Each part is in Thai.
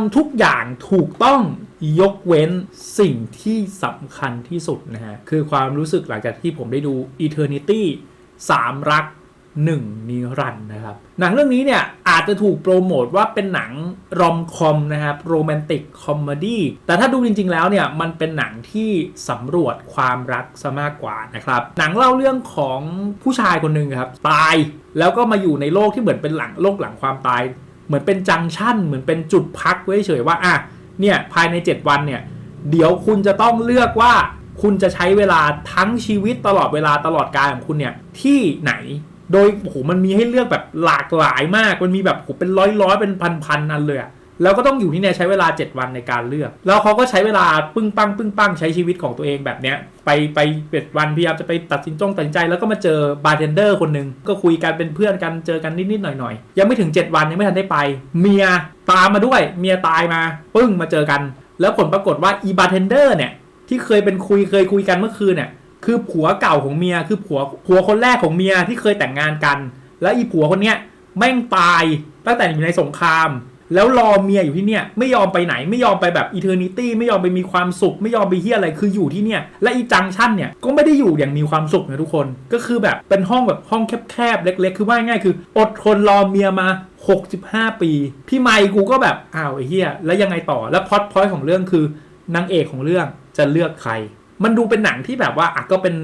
ำทุกอย่างถูกต้องยกเว้นสิ่งที่สำคัญที่สุดนะฮะ คือความรู้สึกหลังจากที่ผมได้ดู Eternity 3 รัก 1 นิรันด์นะครับ หนังเรื่องนี้เนี่ย อาจจะถูกโปรโมทว่าเป็นหนังรอมคอมนะครับโรแมนติกคอมเมดี้แต่ถ้าดูจริง ๆ แล้วเนี่ย มันเป็นหนังที่สำรวจความรักซะมากกว่านะครับ หนังเล่าเรื่องของผู้ชายคนหนึ่งครับ ตายแล้วก็มาอยู่ในโลกที่เหมือนเป็นหลังโลกหลังความตาย เหมือนเป็นจังชั่น เหมือนเป็นจุดพักไว้เฉยว่าอะเนี่ยภายใน 7 วันเนี่ยเดี๋ยวคุณจะต้องเลือกว่าคุณจะใช้เวลาทั้งชีวิตตลอดเวลาตลอดกายของคุณเนี่ยที่ไหน โดยโอ้โหมันมีให้เลือกแบบหลากหลายมาก มันมีแบบโอ้โหเป็นร้อยร้อยเป็นพันพันนันเลยอะ แล้วก็ต้องอยู่ที่เนี่ยใช้เวลา 7 วันในการเลือก แล้วเขาก็ใช้เวลาปึ้งปังปึ้งปังใช้ชีวิตของตัวเองแบบเนี้ยไปไปเจ็ดวันพยายามจะไปตัดสินจงตัดสินใจ แล้วก็มาเจอบาร์เทนเดอร์คนหนึ่งก็คุยกันเป็นเพื่อนกันเจอกันนิดๆหน่อยๆยังไม่ถึง 7 วันยังไม่ทันได้ไป เมียตามมาด้วยเมียตายมาปึ้งมาเจอกัน แล้วผลปรากฏว่าอีบาร์เทนเดอร์เนี่ยที่เคยเป็นคุยเคยคุยกันเมื่อคืนเนี่ยคือผัวเก่าของเมียคือผัวผัวคนแรกของเมียที่เคยแต่งงานกัน แล้วอีผัวคนเนี้ยแม่งตายตั้งแต่อยู่ในสงคราม แล้วรอเมียอยู่ที่เนี่ยไม่ยอมไปไหนไม่ยอมไปแบบอีเทอร์นิตี้ไม่ยอมไปมีความสุข ไม่ยอมไปเฮียอะไรคืออยู่ที่เนี่ยและอีจังชั่นเนี่ยก็ไม่ได้อยู่อย่างมีความสุขนะทุกคนก็คือแบบเป็นห้องแบบห้องแคบๆเล็ก ๆ คือว่าง่ายคือ อดทนรอเมียมา 65 ปี พี่ไมค์กูก็แบบอ้าวไอ้เฮียแล้วยังไงต่อแล้วพอตพอยต์ของเรื่องคือนางเอกของเรื่องจะเลือกใคร มันดูเป็นหนังที่แบบว่าอะก็เป็น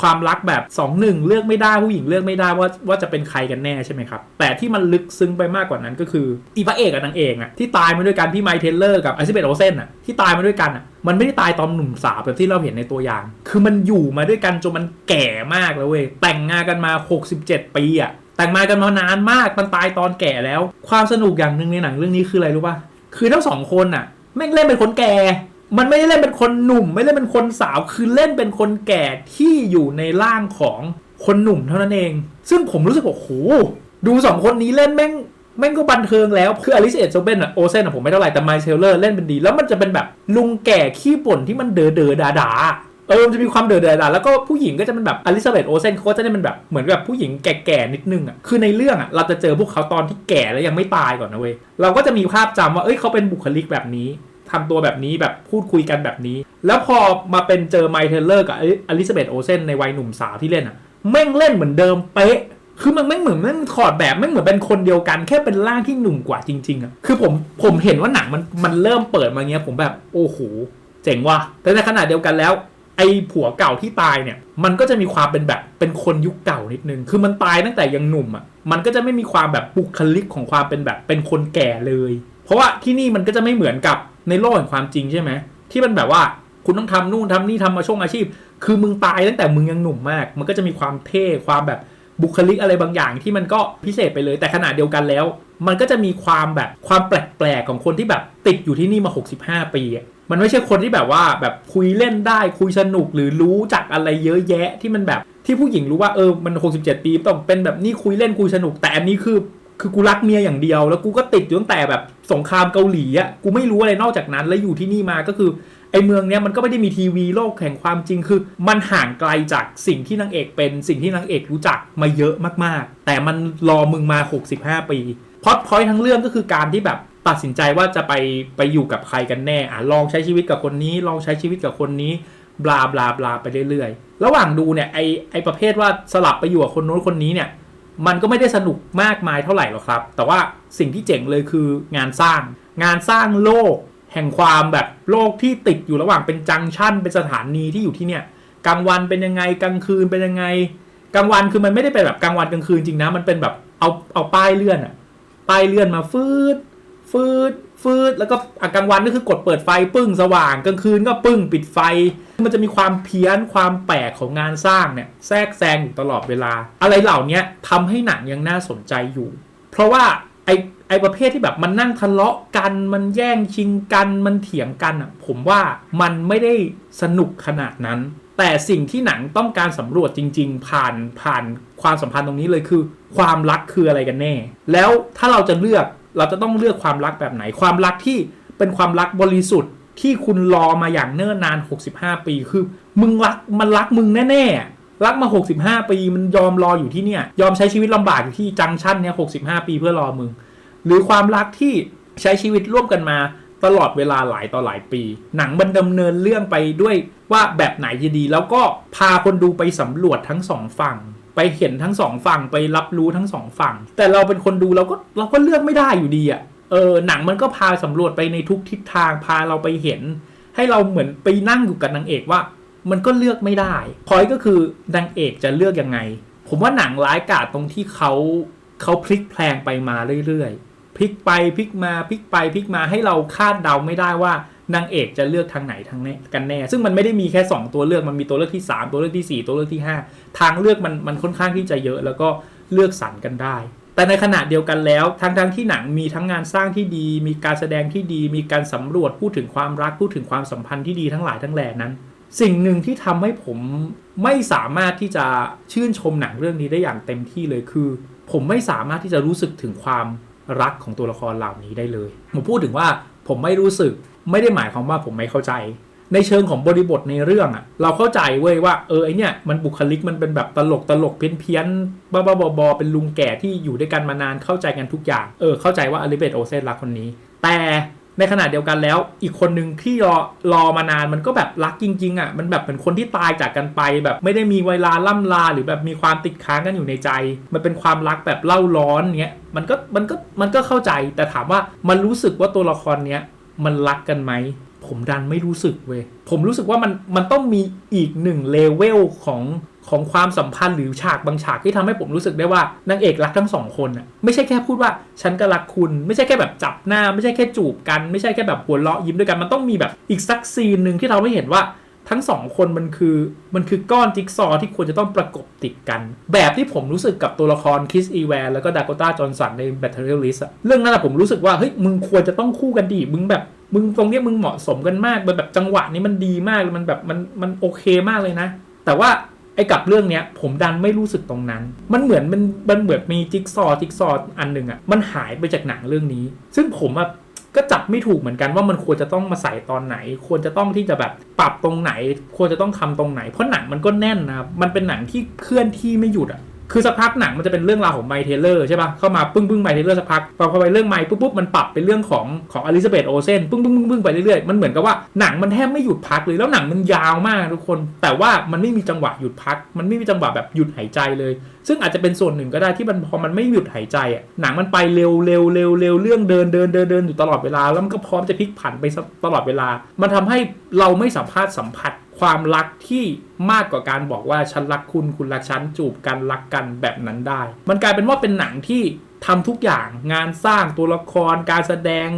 ความรักแบบ2อหนึ่งเลือกไม่ได้ผู้หญิงเลือกไม่ได้ว่าว่าจะเป็นใครกันแน่ใช่ไหมครับ แต่ที่มันลึกซึ้งไปมากกว่านั้นก็คืออีพระเอกกับนางเอกอะที่ตายมาด้วยกันพี่ไมค์เทเลอร์กับไอซิเบตโอเซนอะที่ตายมาด้วยกันอะมันไม่ได้ตายตอนหนุ่มสาวแบบที่เราเห็นในตัวอย่าง คือมันอยู่มาด้วยกันจนมันแก่มากแล้วเว้ยแต่งงานกันมา 67 ปีอะแต่งงากันมานานมากมันตายตอนแก่แล้ว ความสนุกอย่างหนึ่งในหนังเรื่องนี้คืออะไรรู้ป่ะคือทั้งสองคนอะแม่งเล่นเป็นคนแก่ มันไม่ได้เล่นเป็นคนหนุ่ม ไม่ได้เป็นคนสาวคือเล่นเป็นคนแก่ที่อยู่ในร่างของคนหนุ่มเท่านั้นเอง ซึ่งผมรู้สึกว่าโหดูสองคนนี้เล่นแม่งแม่งก็บันเทิงแล้วคืออลิซเอ็ดโซเบนอะโอเซนอะผมไม่เท่าไหร่แต่ไมเชลเลอร์เล่นเป็นดี แล้วมันจะเป็นแบบลุงแก่ขี้บ่นที่มันเดอเดอดาดาเออมันจะมีความเดอเดอดาแล้วก็ผู้หญิงก็จะเป็นแบบอลิซาเบธโอเซนเขาก็จะได้เป็นแบบเหมือนแบบผู้หญิงแก่ๆนิดนึงอะคือในเรื่องอะเราจะเจอพวกเขาตอนที่แก่แล้วยังไม่ตายก่อนนะเว้ยเราก็จะมีภาพจำว่าเอ้ยเขาเป็นบุคลิกแบบนี้ ทำตัวแบบนี้แบบพูดคุยกันแบบนี้ แล้วพอมาเป็นเจอไมเทเลอร์กับอลิซาเบธโอเซนในวัยหนุ่มสาวที่เล่นอะแม่งเล่นเหมือนเดิมเป๊ะคือมันไม่เหมือนแม่งถอดแบบแม่งเหมือนเป็นคนเดียวกัน แค่เป็นร่างที่หนุ่มกว่าจริงๆอะคือผมผมเห็นว่าหนังมันมันเริ่มเปิดมาเงี้ยผมแบบโอ้โหเจ๋งว่ะแต่ในขณะเดียวกันแล้วไอ้ผัวเก่าที่ตายเนี่ย มันก็จะมีความเป็นแบบเป็นคนยุคเก่านิดนึง คือมันตายตั้งแต่ยังหนุ่มอะ มันก็จะไม่มีความแบบบุคลิกของความเป็นแบบเป็นคนแก่เลย เพราะว่าที่นี่มันก็จะไม่เหมือนกับ ในโลกแห่งความจริงใช่ไหมที่มันแบบว่าคุณต้องทำนู่นทำนี่ทำมาช่วงอาชีพ คือมึงตายตั้งแต่มึงยังหนุ่มมาก มันก็จะมีความเท่ความแบบบุคลิกอะไรบางอย่างที่มันก็พิเศษไปเลย แต่ขณะเดียวกันแล้ว มันก็จะมีความแบบความแปลกๆของคนที่แบบติดอยู่ที่นี่มา 65 ปีมันไม่ใช่คนที่แบบว่าแบบคุยเล่นได้คุยสนุกหรือรู้จักอะไรเยอะแยะที่มันแบบที่ผู้หญิงรู้ว่าเออมัน 67 ปีต้องเป็นแบบนี่คุยเล่นคุยสนุก แต่อันนี้คือ คือกูรักเมียอย่างเดียว แล้วกูก็ติดอยู่ตั้งแต่แบบสงครามเกาหลีอะกูไม่รู้อะไรนอกจากนั้น แล้วอยู่ที่นี่มาก็คือไอเมืองเนี้ยมันก็ไม่ได้มีทีวีโลกแห่งความจริงคือ มันห่างไกลจากสิ่งที่นางเอกเป็นสิ่งที่นางเอกรู้จักมาเยอะมากๆ แต่มันรอมึงมา 65 ปีพอดพอยทั้งเรื่องก็คือการที่แบบตัดสินใจว่าจะไปไปอยู่กับใครกันแน่อะลองใช้ชีวิตกับคนนี้ ลองใช้ชีวิตกับคนนี้บลาบลาบลาไปเรื่อยๆ ระหว่างดูเนี่ยไอไอประเภทว่าสลับไปอยู่กับคนโน้นคนนี้เนี่ย มันก็ไม่ได้สนุกมากมายเท่าไหร่หรอกครับ แต่ว่าสิ่งที่เจ๋งเลยคืองานสร้าง งานสร้างโลก แห่งความแบบโลกที่ติดอยู่ระหว่างเป็นจังชั่น เป็นสถานีที่อยู่ที่เนี่ยกลางวันเป็นยังไงกลางคืนเป็นยังไงกลางวันคือมันไม่ได้เป็นแบบกลางวันกลางคืนจริงนะมันเป็นแบบเอาเอาป้ายเลื่อนอะป้ายเลื่อนมาฟืดฟืด ฟืดแล้วก็อกลางวันก็คือกดเปิดไฟปึ้งสว่างกลางคืนก็ปึ้งปิดไฟ มันจะมีความเพี้ยนความแปลกของงานสร้างเนี่ยแทรกแซงอยู่ตลอดเวลา อะไรเหล่านี้ทำให้หนังยังน่าสนใจอยู่ เพราะว่าไอไอประเภทที่แบบมันนั่งทะเลาะกันมันแย่งชิงกันมันเถียงกันอะผมว่ามันไม่ได้สนุกขนาดนั้น แต่สิ่งที่หนังต้องการสำรวจจริง ๆ ผ่านผ่านความสัมพันธ์ตรงนี้เลยคือ ความรักคืออะไรกันแน่ แล้วถ้าเราจะเลือก เราจะต้องเลือกความรักแบบไหน ความรักที่เป็นความรักบริสุทธิ์ที่คุณรอมาอย่างเนิ่นนาน 65 ปีคือ มึงรักมันรักมึงแน่ๆ รักมา 65 ปีมันยอมรออยู่ที่เนี่ย ยอมใช้ชีวิตลำบากอยู่ที่จังชั่นเนี่ย65 ปีเพื่อรอมึง หรือความรักที่ใช้ชีวิตร่วมกันมาตลอดเวลาหลายต่อหลายปี หนังมันดำเนินเรื่องไปด้วยว่าแบบไหนจะดี แล้วก็พาคนดูไปสำรวจทั้งสองฝั่ง ไปเห็นทั้งสองฝั่งไปรับรู้ทั้งสองฝั่ง แต่เราเป็นคนดูเราก็เราก็เลือกไม่ได้อยู่ดีอะ่ะเออหนังมันก็พาสำรวจไปในทุกทิศทางพาเราไปเห็น ให้เราเหมือนไปนั่งอยู่กับนางเอกว่า มันก็เลือกไม่ได้พอยก็คือนางเอกจะเลือกยังไง ผมว่าหนังร้ายกาจตรงที่เขาเขาพลิกแพลงไปมาเรื่อยๆพลิกไปพลิกมาพลิกไปพลิกมาให้เราคาดเดาไม่ได้ว่า นางเอกจะเลือกทางไหนทางแน่กันแน่ ซึ่งมันไม่ได้มีแค่ 2 ตัวเลือกมันมีตัวเลือกที่ 3 ตัวเลือกที่ 4 ตัวเลือกที่ 5 ทางเลือกมันมันค่อนข้างที่จะเยอะ แล้วก็เลือกสรรกันได้ แต่ในขณะเดียวกันแล้วทั้งทั้งที่หนังมีทั้งงานสร้างที่ดี มีการแสดงที่ดี มีการสำรวจพูดถึงความรักพูดถึงความสัมพันธ์ที่ดีทั้งหลายทั้งแหล่นั้น สิ่งหนึ่งที่ทำให้ผมไม่สามารถที่จะชื่นชมหนังเรื่องนี้ได้อย่างเต็มที่เลยคือ ผมไม่สามารถที่จะรู้สึกถึงความรักของตัวละครเหล่านี้ได้เลยผมพูดถึงว่า ผมไม่รู้สึก ไม่ได้หมายความว่าผมไม่เข้าใจ ในเชิงของบริบทในเรื่องอะเราเข้าใจเว้ยว่าเออไอเนี่ยมันบุคลิกมันเป็นแบบตลกตลกเพี้ยนเพี้ยนบ้าบ้าบอบอเป็นลุงแก่ที่อยู่ด้วยกันมานานเข้าใจกันทุกอย่าง เออเข้าใจว่าอลิเบตโอเซนรักคนนี้ แต่ ในขณะเดียวกันแล้ว อีกคนหนึ่งที่รอรอมานานมันก็แบบรักจริง ๆอะมันแบบเป็นคนที่ตายจากกันไปแบบไม่ได้มีเวลาล่ำลาหรือแบบมีความติดค้างกันอยู่ในใจ มันเป็นความรักแบบเล่าร้อนเนี้ยมันก็มันก็มันก็เข้าใจแต่ถามว่ามันรู้สึกว่าตัวละครเนี้ยมันรักกันไหมผมดันไม่รู้สึกเว้ยผมรู้สึกว่ามันมันต้องมีอีกหนึ่งเลเวลของ ของความสัมพันธ์หรือฉากบางฉากที่ทำให้ผมรู้สึกได้ว่านางเอกรักทั้งสองคนอะไม่ใช่แค่พูดว่าฉันก็รักคุณไม่ใช่แค่แบบจับหน้า ไม่ใช่แค่จูบกัน ไม่ใช่แค่แบบหัวเราะยิ้มด้วยกันมันต้องมีแบบอีกสักซีนหนึ่งที่เราไม่เห็นว่าทั้งสองคนมันคือมันคือก้อนจิ๊กซอว์ที่ควรจะต้องประกบติดกัน แบบที่ผมรู้สึกกับตัวละครคิสอีแวนแล้วก็ดากต้าจอห์นสันใน Battle List อะเรื่องนั้นอะผมรู้สึกว่าเฮ้ยมึงควรจะต้องคู่กันดีมึงแบบมึงตรงเนี้ยมึงเหมาะสมกันมากมันแบบจังหวะนี้มันดีมากมันแบบมันมันโอเคมากเลยนะ แต่ว่า ไอ้กับเรื่องเนี้ยผมดันไม่รู้สึกตรงนั้น มันเหมือนมันมันเหมือนมีจิ๊กซอจิ๊กซออันหนึ่งอะมันหายไปจากหนังเรื่องนี้ ซึ่งผมอะก็จับไม่ถูกเหมือนกันว่ามันควรจะต้องมาใส่ตอนไหน ควรจะต้องที่จะแบบปรับตรงไหน ควรจะต้องทำตรงไหน เพราะหนังมันก็แน่นนะครับมันเป็นหนังที่เคลื่อนที่ไม่หยุดอะ คือสักพักหนังมันจะเป็นเรื่องราวของไมเทเลอร์ใช่ปะเข้ามาปึ้งปึ้งไมเทเลอร์สักพักพอพอไปเรื่องไมปุ๊บปุ๊บมันปรับเป็นเรื่องของของอลิซาเบธโอเซนปึ้งปึ้งปึ้งปึ้งไปเรื่อยๆมันเหมือนกับว่าหนังมันแทบไม่หยุดพักเลยแล้วหนังมันยาวมากทุกคน แต่ว่ามันไม่มีจังหวะหยุดพัก มันไม่มีจังหวะแบบหยุดหายใจเลย ซึ่งอาจจะเป็นส่วนหนึ่งก็ได้ที่มันพอมันไม่หยุดหายใจอะหนังมันไปเร็วเร็วเร็วเร็วเรื่องเดินเดินเดินเดินอยู่ตลอดเวลาแล้วมันก็พร้อมจะพลิกผันไปตลอดเวลา มันทำให้เราไม่สัมภาษณ์สัมผัส ความรักที่มากกว่าการบอกว่าฉันรักคุณคุณรักฉันจูบกันรักกันแบบนั้นได้ มันกลายเป็นว่าเป็นหนังที่ทำทุกอย่างงานสร้างตัวละครการแสดง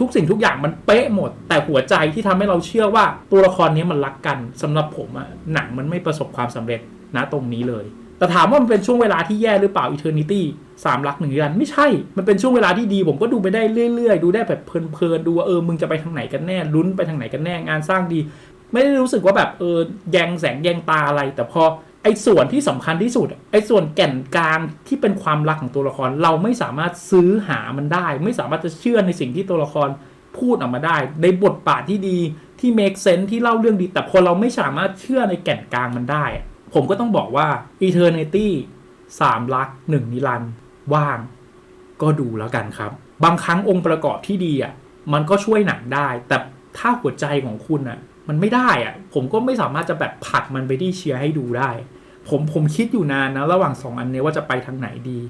ทุกสิ่งทุกอย่างมันเป๊ะหมด แต่หัวใจที่ทำให้เราเชื่อว่าตัวละครนี้มันรักกันสำหรับผมอะหนังมันไม่ประสบความสำเร็จณตรงนี้เลย แต่ถามว่ามันเป็นช่วงเวลาที่แย่หรือเปล่า Eternity สามรักหนึ่งนิรันไม่ใช่ มันเป็นช่วงเวลาที่ดี ผมก็ดูไปได้เรื่อยๆ ดูได้แบบเพลินๆ ดูว่าเออมึงจะไปทางไหนกันแน่ลุ้นไปทางไหนกันแน่งานสร้างดี ไม่ได้รู้สึกว่าแบบเออแยงแสงแยงตาอะไร แต่พอไอ้ส่วนที่สำคัญที่สุด ไอ้ส่วนแก่นกลางที่เป็นความรักของตัวละคร เราไม่สามารถซื้อหามันได้ ไม่สามารถจะเชื่อในสิ่งที่ตัวละครพูดออกมาได้ ในบทบาทที่ดีที่ make sense ที่เล่าเรื่องดี แต่พอเราไม่สามารถเชื่อในแก่นกลางมันได้ ผมก็ต้องบอกว่า eternity สามรักหนึ่งนิรันด์ว่าง ก็ดูแล้วกันครับ บางครั้งองค์ประกอบที่ดีอะมันก็ช่วยหนังได้ แต่ถ้าหัวใจของคุณอะ มันไม่ได้อะผมก็ไม่สามารถจะแบบผลักมันไปที่เชียร์ให้ดูได้ ผมผมคิดอยู่นานนะระหว่างสองอันนี้ว่าจะไปทางไหนดี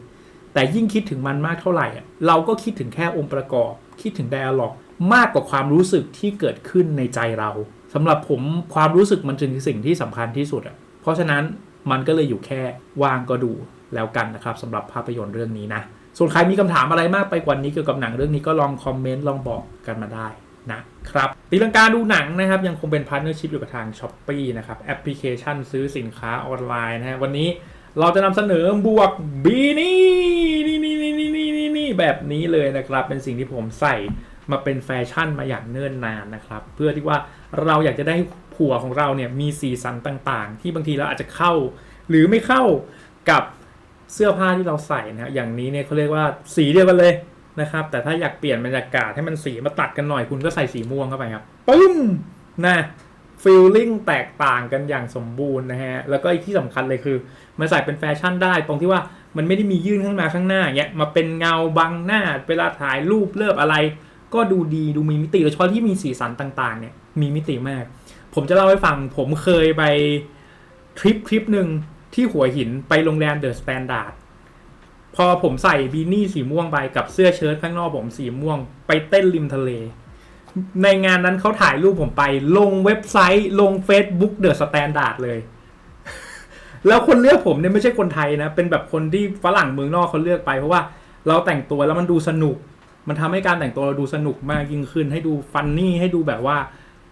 แต่ยิ่งคิดถึงมันมากเท่าไหร่อะเราก็คิดถึงแค่องค์ประกอบ คิดถึงไดอะล็อกมากกว่าความรู้สึกที่เกิดขึ้นในใจเราสำหรับผมความรู้สึกมันจึงสิ่งที่สำคัญที่สุดอะเพราะฉะนั้นมันก็เลยอยู่แค่วางก็ดูแล้วกันนะครับสำหรับภาพยนตร์เรื่องนี้นะส่วนใครมีคำถามอะไรมากไปกว่านี้เกี่ยวกับหนังเรื่องนี้ก็ลองคอมเมนต์ลองบอกกันมาได้ นะครับตีลังการดูหนังนะครับ ยังคงเป็นพาร์ทเนอร์ชิพอยู่กับทาง s h อ p e e นะครับแอปพลิเคชันซื้อสินค้าออนไลน์นะฮะวันนี้เราจะนำเสนอบวกบีนี่นี่นี่นี่นี่นี่นี่นี่แบบนี้เลยนะครับ เป็นสิ่งที่ผมใส่มาเป็นแฟชั่นมาอย่างเนิ่นนานนะครับ เพื่อที่ว่าเราอยากจะได้ผัวของเราเนี่ยมีสีสันต่างๆ ที่บางทีเราอาจจะเข้า หรือไม่เข้ากับเสื้อผ้าที่เราใส่นะอย่างนี้เนี่ยเขาเรียกว่าสีเดียวกันเลย นะครับ แต่ถ้าอยากเปลี่ยนบรรยากาศให้มันสีมาตัดกันหน่อยคุณก็ใส่สีม่วงเข้าไปครับปึ้มนะฟีลลิ่งแตกต่างกันอย่างสมบูรณ์นะฮะ แล้วก็อีกที่สำคัญเลยคือมันใส่เป็นแฟชั่นได้ ตรงที่ว่ามันไม่ได้มียื่นข้างมาข้างหน้าเงี้ยมาเป็นเงาบังหน้า เวลาถ่ายรูปเลิบอะไร ก็ดูดีดูมีมิติโดยเฉพาะที่มีสีสันต่างๆ เนี่ยมีมิติมาก ผมจะเล่าให้ฟังผมเคยไปทริปทริปหนึ่งที่หัวหินไปโรงแรมเดอะสแตนดาร์ด พอผมใส่บีนี่สีม่วงไปกับเสื้อเชิ้ตข้างนอกผมสีม่วง ไปเต้นริมทะเล ในงานนั้นเขาถ่ายรูปผมไป ลงเว็บไซต์ลง Facebook เดอะสแตนดาร์ดเลย แล้วคนเลือกผมเนี่ยไม่ใช่คนไทยนะ เป็นแบบคนที่ฝรั่งเมืองนอกเขาเลือกไป เพราะว่าเราแต่งตัวแล้วมันดูสนุก มันทำให้การแต่งตัวเราดูสนุกมากยิ่งขึ้น ให้ดูฟันนี่ให้ดูแบบว่า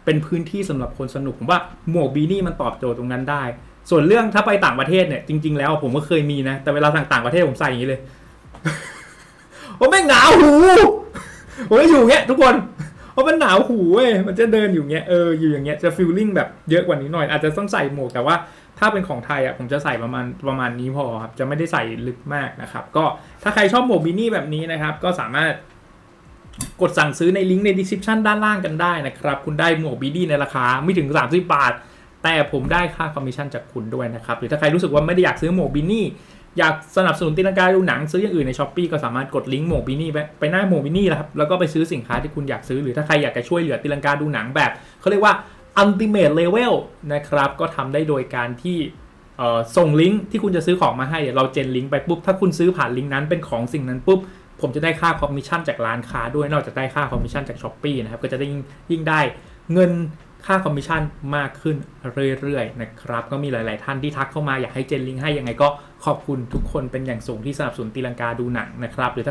เป็นพื้นที่สำหรับคนสนุกผมว่าหมวกบีนี่มันตอบโจทย์ตรงนั้นได้ ส่วนเรื่องถ้าไปต่างประเทศเนี่ยจริง ๆ แล้วผมก็เคยมีนะ แต่เวลาต่างประเทศผมใส่อย่างนี้เลยโอ้แม่หนาวหูผมจะอยู่อย่างเงี้ยทุกคนเพราะมันหนาวหูเว้ยมันจะเดินอยู่เงี้ยเอออยู่อย่างเงี้ยจะฟีลลิ่งแบบเยอะกว่านี้หน่อย อาจจะต้องใส่หมวกแต่ว่าถ้าเป็นของไทยอะผมจะใส่ประมาณประมาณนี้พอครับจะไม่ได้ใส่ลึกมากนะครับ ก็ถ้าใครชอบหมวกบินี่แบบนี้นะครับ ก็สามารถกดสั่งซื้อในลิงก์ใน description ด้านล่างกันได้นะครับ คุณได้หมวกบินี่ในราคาไม่ถึง 30 บาท แต่ผมได้ค่าคอมมิชชั่นจากคุณด้วยนะครับ หรือถ้าใครรู้สึกว่าไม่ได้อยากซื้อหมวกบินี่ อยากสนับสนุนตีลังกาดูหนังซื้ออย่างอื่นในช้อปปีก็สามารถกดลิงก์หมวกบินี่ไปไปหน้าหมวกบินี่นะครับ แล้วก็ไปซื้อสินค้าที่คุณอยากซื้อ หรือถ้าใครอยากจะช่วยเหลือตีลังกาดูหนังแบบเขาเรียกว่า ultimate level นะครับ ก็ทำได้โดยการที่ส่งลิงก์ที่คุณจะซื้อของมาให้ เราเจนลิงก์ไปปุ๊บ ถ้าคุณซื้อผ่านลิงก์นั้นเป็นของสิ่งนั้นปุ๊บ ผมจะได้ค่าคอมมิชชั่นจากร้านค้าด้วย นอกจากได้ค่าคอมมิชชั่นจากช้อปปีนะครับ ก็จะได้ยิ่งได้เงิน ค่าคอมมิชชั่นมากขึ้นเรื่อยๆนะครับ ก็มีหลาย ๆ ท่านที่ทักเข้ามาอยากให้เจนลิงให้ยังไงก็ขอบคุณทุกคนเป็นอย่างสูงที่สนับสนุนตีลังกาดูหนังนะครับหรือถ้า